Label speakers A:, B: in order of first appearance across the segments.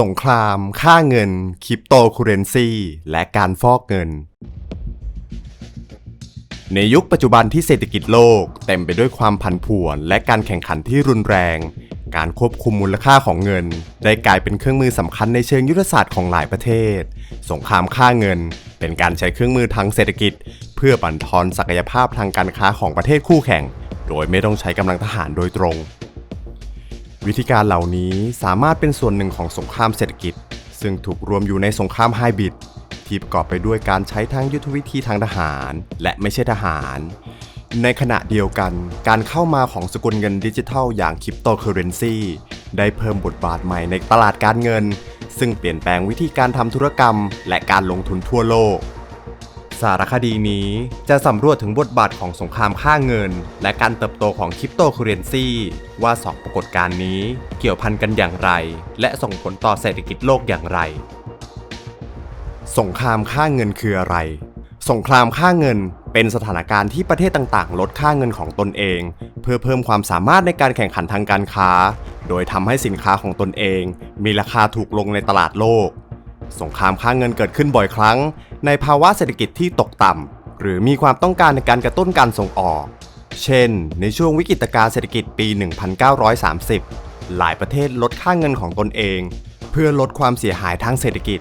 A: สงคราม ค่าเงิน คริปโตเคอเรนซีและการฟอกเงิน ในยุคปัจจุบันที่เศรษฐกิจโลก เต็มไปด้วยความผันผวน และการแข่งขันที่รุนแรง การควบคุมมูลค่าของเงิน ได้กลายเป็นเครื่องมือสำคัญในเชิงยุทธศาสตร์ของหลายประเทศ สงครามค่าเงิน เป็นการใช้เครื่องมือทางเศรษฐกิจ เพื่อบั่นทอนศักยภาพทางการค้าของประเทศคู่แข่ง โดยไม่ต้องใช้กำลังทหารโดยตรง วิธีการเหล่านี้สามารถเป็นส่วนหนึ่งของสงครามเศรษฐกิจ ซึ่งถูกรวมอยู่ในสงครามไฮบริดที่ประกอบไปด้วยการใช้ทั้งยุทธวิธีทางทหาร และไม่ใช่ทหาร ในขณะเดียวกัน การเข้ามาของสกุลเงินดิจิทัลอย่างคริปโตเคอเรนซีได้เพิ่มบทบาทใหม่ในตลาดการเงิน ซึ่งเปลี่ยนแปลงวิธีการทำธุรกรรม และการลงทุนทั่วโลก สารคดีนี้จะสำรวจถึงบทบาทของสงครามค่าเงิน และการเติบโตของคริปโตเคอเรนซีว่าสองปรากฏการณ์นี้เกี่ยวพันกันอย่างไร และส่งผลต่อเศรษฐกิจโลกอย่างไร สงครามค่าเงินคืออะไร สงครามค่าเงินเป็นสถานการณ์ที่ประเทศต่างๆ ลดค่าเงินของตนเอง เพื่อเพิ่มความสามารถในการแข่งขันทางการค้า โดยทำให้สินค้าของตนเอง มีราคาถูกลงในตลาดโลก สงครามค่าเงินเกิดขึ้นบ่อยครั้ง ในภาวะเศรษฐกิจที่ตกต่ำหรือมีความต้องการในการกระตุ้นการส่งออก เช่น ในช่วงวิกฤตการเศรษฐกิจปี 1930 หลายประเทศลดค่าเงินของตนเอง เพื่อลดความเสียหายทางเศรษฐกิจ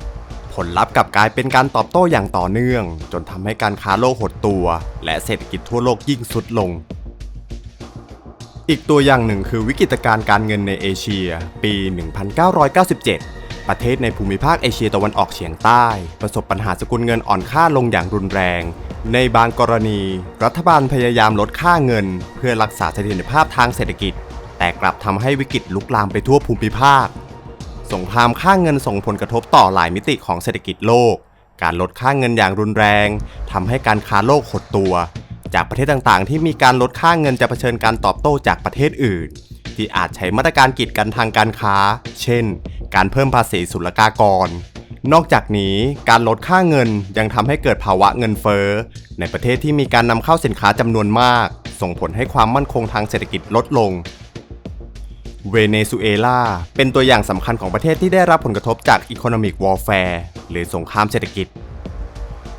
A: ผลลัพธ์กลับกลายเป็นการตอบโต้อย่างต่อเนื่อง จนทำให้การค้าโลกหดตัว และเศรษฐกิจทั่วโลกยิ่งสุดลงอีกตัวอย่างหนึ่งคือวิกฤตการการเงินในเอเชีย ปี 1997 ประเทศในภูมิภาคเอเชียตะวันออกเฉียงใต้ ประสบปัญหาสกุลเงินอ่อนค่าลงอย่างรุนแรง ในบางกรณี รัฐบาลพยายามลดค่าเงิน เพื่อรักษาเสถียรภาพทางเศรษฐกิจ แต่กลับทำให้วิกฤตลุกลามไปทั่วภูมิภาค สงครามค่าเงินส่งผลกระทบต่อหลายมิติของเศรษฐกิจโลก การลดค่าเงินอย่างรุนแรงทำให้การค้าโลกหดตัว จากประเทศต่างๆ ที่มีการลดค่าเงินจะเผชิญการตอบโต้จากประเทศอื่น ที่อาจใช้มาตรการกีดกันทางการค้า เช่น การเพิ่มภาษีศุลกากร นอกจากนี้การลดค่าเงินยังทำให้เกิดภาวะเงินเฟ้อ ในประเทศที่มีการนำเข้าสินค้าจำนวนมาก ส่งผลให้ความมั่นคงทางเศรษฐกิจลดลง เวเนซุเอลาเป็นตัวอย่างสำคัญของประเทศที่ได้รับผลกระทบจาก Economic Warfare หรือสงครามเศรษฐกิจ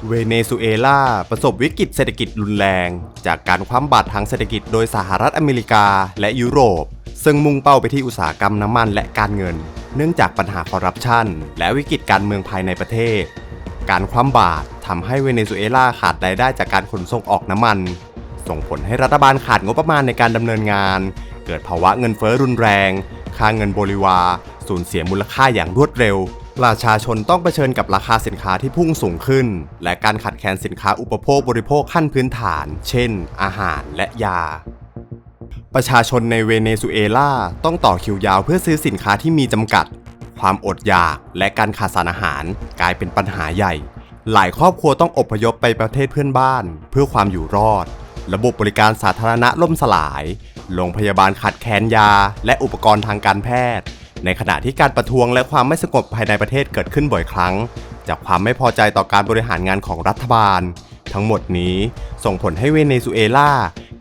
A: เวเนซุเอลาประสบวิกฤตเศรษฐกิจรุนแรง จากการคว่ำบาตรทางเศรษฐกิจโดยสหรัฐอเมริกาและยุโรป ซึ่งมุ่งเป้าไปที่อุตสาหกรรมน้ำมันและการเงิน เนื่องจากปัญหาคอร์รัปชันและวิกฤตการเมืองภายในประเทศ การคว่ำบาตรทำให้เวเนซุเอลาขาดรายได้จากการขนส่งออกน้ำมัน ส่งผลให้รัฐบาลขาดงบประมาณในการดำเนินงาน เกิดภาวะเงินเฟ้อรุนแรง ค่าเงินโบลิวาสูญเสียมูลค่าอย่างรวดเร็วประชาชนต้องเผชิญกับราคาสินค้าที่พุ่งสูงขึ้น และการขาดแคลนสินค้าอุปโภคบริโภคขั้นพื้นฐาน เช่น อาหารและยา ประชาชนในเวเนซุเอลาต้องต่อคิวยาวเพื่อซื้อสินค้าที่มีจำกัด ความอดอยากและการขาดสารอาหารกลายเป็นปัญหาใหญ่ หลายครอบครัวต้องอพยพไปประเทศเพื่อนบ้าน เพื่อความอยู่รอด ระบบบริการสาธารณะล่มสลาย โรงพยาบาลขาดแคลนยา และอุปกรณ์ทางการแพทย์ ในขณะที่การประท้วงและความไม่สงบภายในประเทศเกิดขึ้นบ่อยครั้ง จากความไม่พอใจต่อการบริหารงานของรัฐบาล ทั้งหมดนี้ส่งผลให้เวเนซุเอลา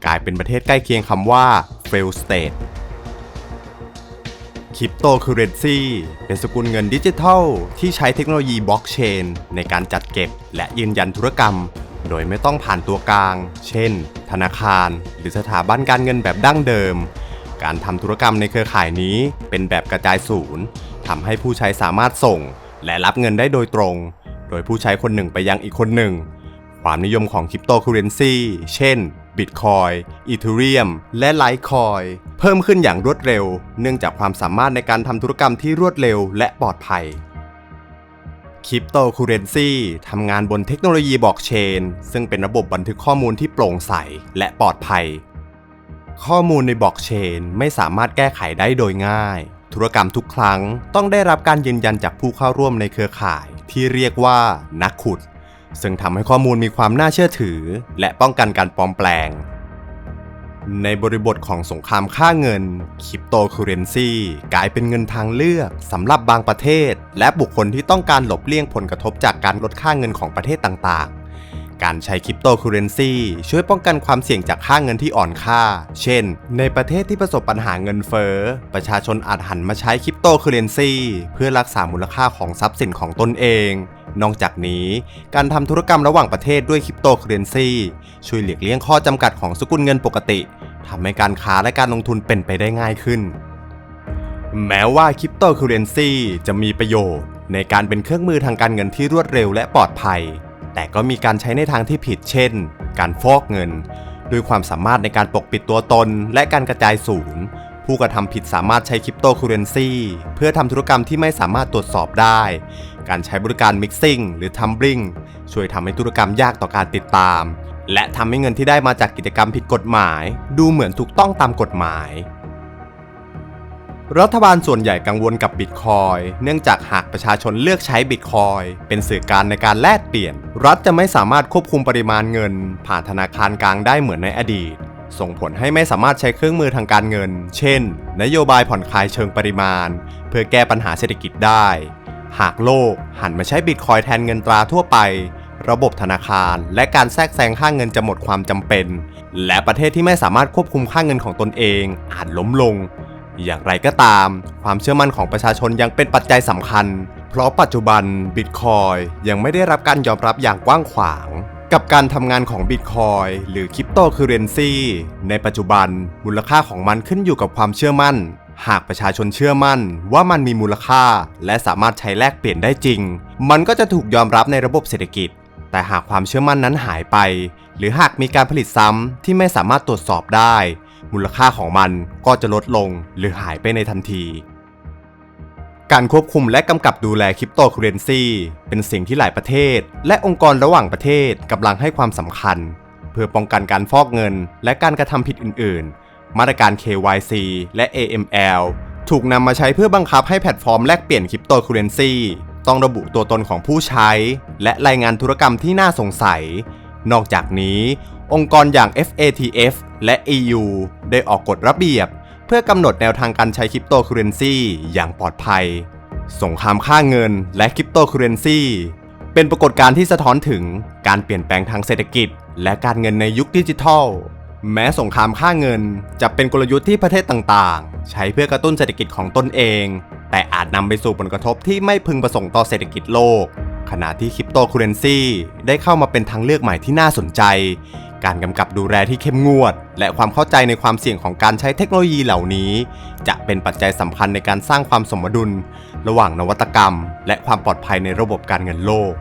A: กลายเป็นประเทศใกล้เคียงคำว่า fail state คริปโตเคอเรนซีเป็นสกุลเงินดิจิทัล ที่ใช้เทคโนโลยีบล็อกเชนในการจัดเก็บและยืนยันธุรกรรม โดยไม่ต้องผ่านตัวกลาง เช่น ธนาคาร หรือสถาบันการเงินแบบดั้งเดิม การทำธุรกรรมในเครือข่ายนี้เป็นแบบกระจายศูนย์ทำให้ผู้ใช้สามารถส่ง และรับเงินได้โดยตรง โดยผู้ใช้คนหนึ่งไปยังอีกคนหนึ่ง ความนิยมของคริปโตเคอเรนซีเช่น Bitcoin Ethereum และ Litecoin เพิ่มขึ้นอย่างรวดเร็ว เนื่องจากความสามารถในการทำธุรกรรมที่รวดเร็วและปลอดภัยคริปโตคอเรนซีทำงานบนเทคโนโลยีบล็อกเชน ซึ่งเป็นระบบบันทึกข้อมูลที่โปร่งใสและปลอดภัย ข้อมูลในบล็อกเชนไม่สามารถแก้ไขได้โดยง่าย ธุรกรรมทุกครั้งต้องได้รับการยืนยันจากผู้เข้าร่วมในเครือข่าย ที่เรียกว่านักขุด ซึ่งทำให้ข้อมูลมีความน่าเชื่อถือ และป้องกันการปลอมแปลง ในบริบทของสงครามค่าเงินคริปโตเคอเรนซีกลายเป็นเงินทางเลือกสำหรับบางประเทศ และบุคคลที่ต้องการหลบเลี่ยงผลกระทบจากการลดค่าเงินของประเทศต่างๆ การใช้คริปโตเคอเรนซีช่วยป้องกันความเสี่ยงจากค่าเงินที่อ่อนค่า เช่น ในประเทศที่ประสบปัญหาเงินเฟ้อ ประชาชนอาจหันมาใช้คริปโตเคอเรนซีเพื่อรักษามูลค่าของทรัพย์สินของตนเอง นอกจากนี้การทำธุรกรรมระหว่างประเทศด้วยคริปโตเคอเรนซีช่วยหลีกเลี่ยงข้อจำกัดของสกุลเงินปกติทำให้การค้าและการลงทุนเป็นไปได้ง่ายขึ้น แม้ว่าคริปโตเคอเรนซีจะมีประโยชน์ ในการเป็นเครื่องมือทางการเงินที่รวดเร็วและปลอดภัย แต่ก็มีการใช้ในทางที่ผิดเช่น การฟอกเงิน ด้วยความสามารถในการปกปิดตัวตนและการกระจายศูนย์ ผู้กระทำผิดสามารถใช้คริปโตเคอเรนซีเพื่อทำธุรกรรมที่ไม่สามารถตรวจสอบได้ การใช้บริการมิกซิ่งหรือทัมบลิงช่วยทำให้ธุรกรรมยากต่อการติดตาม และทำให้เงินที่ได้มาจากกิจกรรมผิดกฎหมาย ดูเหมือนถูกต้องตามกฎหมาย รัฐบาลส่วนใหญ่กังวลกับบิตคอยเนื่องจากหากประชาชนเลือกใช้บิตคอยเป็นสื่อการในการแลกเปลี่ยน รัฐจะไม่สามารถควบคุมปริมาณเงิน ผ่านธนาคารกลางได้เหมือนในอดีต ส่งผลให้ไม่สามารถใช้เครื่องมือทางการเงิน เช่น นโยบายผ่อนคลายเชิงปริมาณ เพื่อแก้ปัญหาเศรษฐกิจได้ หากโลกหันมาใช้บิตคอยแทนเงินตราทั่วไป ระบบธนาคาร และการแทรกแซงค่าเงินจะหมดความจำเป็น และประเทศที่ไม่สามารถควบคุมค่าเงินของตนเองอาจล้มลง อย่างไรก็ตาม ความเชื่อมั่นของประชาชนยังเป็นปัจจัยสำคัญ เพราะปัจจุบันบิตคอยยังไม่ได้รับการยอมรับอย่างกว้างขวาง กับการทำงานของบิตคอยหรือคริปโตเคอเรนซีในปัจจุบันมูลค่าของมันขึ้นอยู่กับความเชื่อมั่น หากประชาชนเชื่อมั่นว่ามันมีมูลค่า และสามารถใช้แลกเปลี่ยนได้จริง มันก็จะถูกยอมรับในระบบเศรษฐกิจ แต่หากความเชื่อมั่นนั้นหายไป หรือหากมีการผลิตซ้ำที่ไม่สามารถตรวจสอบได้ มูลค่าของมันก็จะลดลงหรือหายไปในทันที การควบคุมและกำกับดูแลคริปโตเคอเรนซีเป็นสิ่งที่หลายประเทศ และองค์กรระหว่างประเทศกำลังให้ความสำคัญ เพื่อป้องกันการฟอกเงิน และการกระทำผิดอื่น ๆ มาตรการ KYC และ AML ถูกนำมาใช้เพื่อบังคับให้แพลตฟอร์มแลกเปลี่ยนคริปโตเคอเรนซีต้องระบุตัวตนของผู้ใช้ และรายงานธุรกรรมที่น่าสงสัย นอกจากนี้ องค์กรอย่าง FATF และ EU ได้ออกกฎระเบียบ เพื่อกำหนดแนวทางการใช้คริปโตเคอเรนซีอย่างปลอดภัย สงครามค่าเงินและคริปโตเคอเรนซีเป็นปรากฏการณ์ที่สะท้อนถึงการเปลี่ยนแปลงทางเศรษฐกิจ และการเงินในยุคดิจิทัล แม้สงครามค่าเงินจะเป็นกลยุทธ์ที่ประเทศต่างๆ ใช้เพื่อกระตุ้นเศรษฐกิจของตนเอง แต่อาจนำไปสู่ผลกระทบที่ไม่พึงประสงค์ต่อเศรษฐกิจโลก ขณะที่คริปโตเคอเรนซีได้เข้ามาเป็นทางเลือกใหม่ที่น่าสนใจ การกำกับดูแลที่เข้มงวด และความเข้าใจในความเสี่ยงของการใช้เทคโนโลยีเหล่านี้ จะเป็นปัจจัยสำคัญในการสร้างความสมดุล ระหว่างนวัตกรรม และความปลอดภัยในระบบการเงินโลก